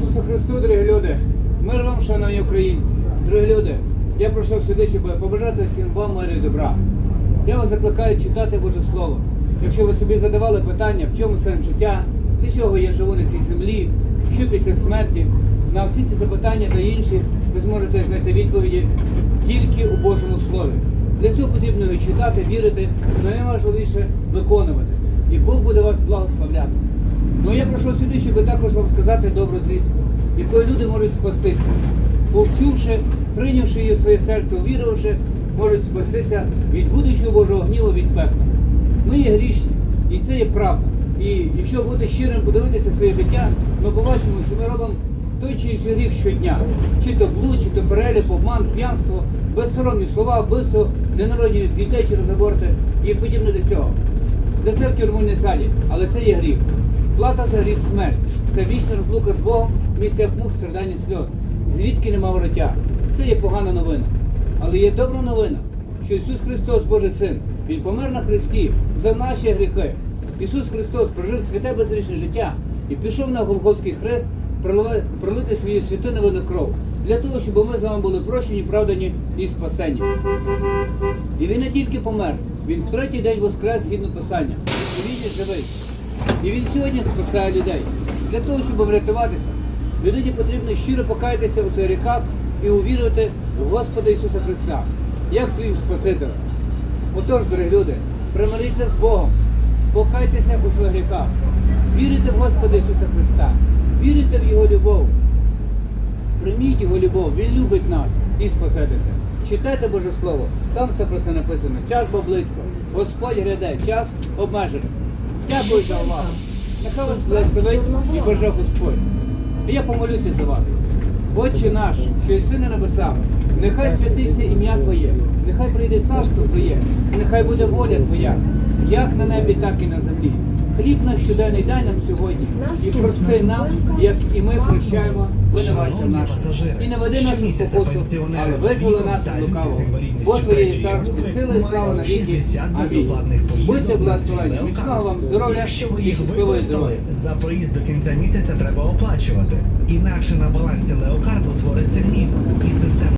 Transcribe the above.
Христу, дорогі люди! Мир вам, шановні українці! Дорогі люди! Я прийшов сюди, щоб побажати всім вам миру добра. Я вас закликаю читати Боже Слово. Якщо ви собі задавали питання, в чому сенс життя, для чого я живу на цій землі, що після смерті, на всі ці запитання та інші ви зможете знайти відповіді тільки у Божому Слові. Для цього потрібно читати, вірити, але найважливіше виконувати. І Бог буде вас благословляти. Прийшов сюди, щоб також вам сказати добру звістку, якою люди можуть спастися. Повчувши, прийнявши її в своє серце, увіривши, можуть спастися від будучого Божого гніву від пекла. Ми є грішні, і це є правда. І якщо бути щирим, подивитися своє життя, ми побачимо, що ми робимо той чи інший гріх щодня. Чи то блуд, чи то переліп, обман, п'янство, безсоромні слова, вбивство, ненароджених дітей через аборти і подібне до цього. За це в тюрму не садять, але це є гріх. Плата за гріх смерть. Це вічна розлука з Богом в місцях мук, страдань сльоз. Звідки нема вороття. Це є погана новина. Але є добра новина, що Ісус Христос, Божий Син, Він помер на Христі за наші гріхи. Ісус Христос прожив святе безрічне життя і пішов на Голгофський хрест пролити свою святу невинну кров для того, щоб ми з вами були прощені, правдані і спасені. І він не тільки помер, він в третій день воскрес згідно Писання. І живий. І він сьогодні спасає людей. Для того, щоб врятуватися, людині потрібно щиро покаятися у своїх гріхах і увірувати в Господа Ісуса Христа, як своїм Спасителем. Отож, дорогі люди, примиріться з Богом, покайтеся у своїх гріхах, вірите в Господа Ісуса Христа, вірите в Його любов, Прийміть його любов, він любить нас і спасетеся. Читайте Боже Слово, там все про це написано. Час бо близько. Господь гряде, час обмежений. Дякую за увагу. Нехай вас благословить і боже Господь. Я помолюся за вас. Отче наш, що єси на небесах, нехай святиться ім'я Твоє, нехай прийде царство Твоє, нехай буде воля Твоя, як на небі, так і на землі. Хліб наш щоденний дай нам сьогодні і прости нам, як і ми прощаємо винуватцям нашим. І не веди нас у спокусу, але визволи нас від лукавого. Бо Твоє є царство, сила і слава на віки. Амінь. Будьте благословені, міцного вам здоров'я і щасливої здоров'я. за проїзд до кінця місяця треба оплачувати. Інакше на балансі леокарду твориться мінус і система.